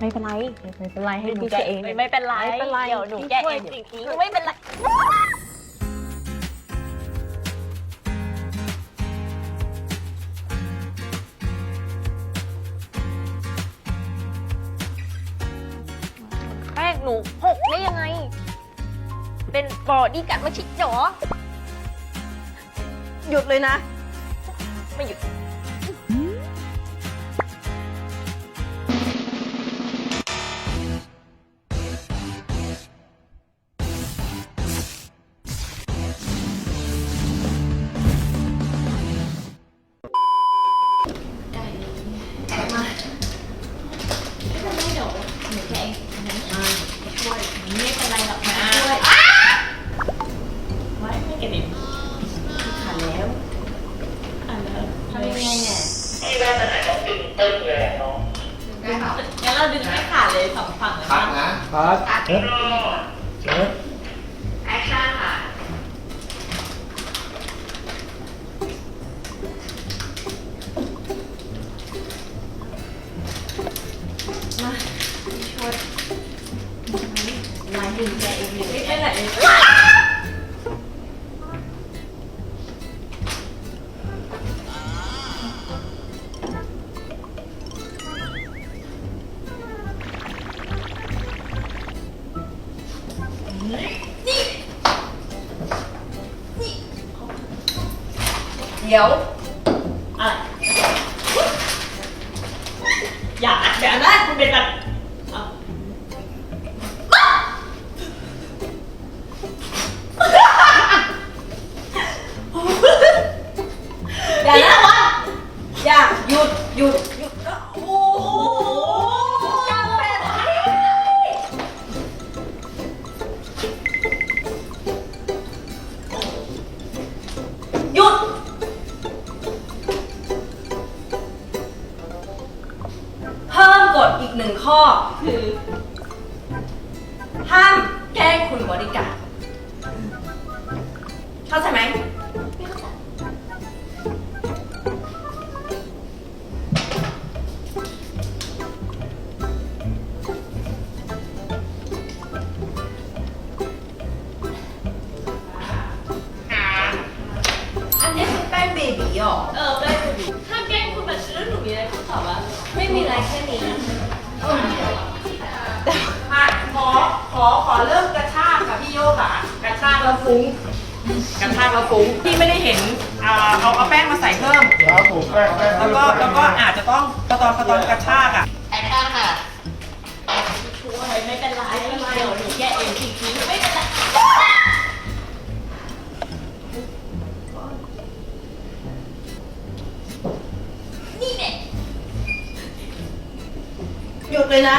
ไม่เป็นไร ไม่เป็นไรให้หนูพี่แกะเองไม่เป็นไรไม่เป็นไรเดี๋ยวหนูพี่แกะช่วเอยงเดี๋ยวจริงๆไม่เป็นไรแป้งหนูหกได้ยังไง เป็นบอดี้กัดมาชิดเหรอหยุดเลยนะ ไม่หยุด งั้นเราดึงให้ขาดเลยสองฝั่งเลยคัดปะนะคัดเอ๊ะเอ๊ะลายดึงแกเองเลยไม่เป็นไร เดี๋ยวอะไรอย่าเดี๋ยวนคุณเป็นแบบเอาอย่านะอย่าหยุดหยุด ข้อคือ ห้ามแกล้งคุณบริการดเข้าใจไหมอันนี้คือแป้งเบบีหรอ เออแป้งดูถ้าแกล้งคุณแบบแล้วหนูมีอะไรคุณตอบว่าไม่มีอะไรแค่นี้ ขอขอเริ่มกระชากค่ะพี่โยกค่ะกระชากแล้วฟุ้งกระชากแล้วฟุ้งพี่ไม่ได้เห็นอ่าเอาเอาแป้งมาใส่เพิ่ม ครับผมแป้งแป้งแล้วก็แล้วก็อาจจะต้องตอนตอนกระชากอะช่วยไม่เป็นไรเดี๋ยวหนูแกะเองจริงๆไม่เป็นไรนี่เนี่ยหยุดเลยนะ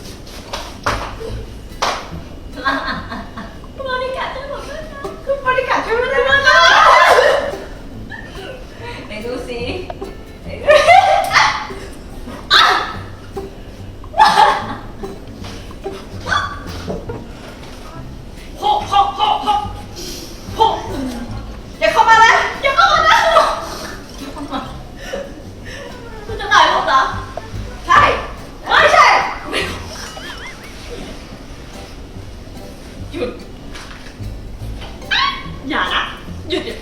อย่านะหยุดหยุด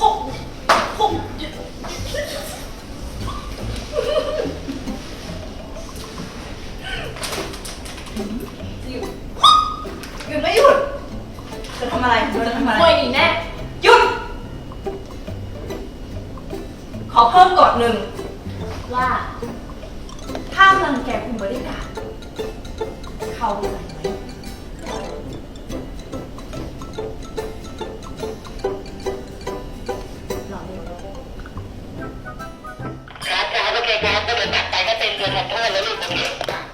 พกพกหยุดหยุดไม่หยุด จะทำอะไรจะทำอะไรมวยหนีแน่ หยุด ขอเพิ่มกฎหนึ่ง ว่าห้ามรังแกคุณบริการเข้าใจไหม ธอทำโทษแล้วลูก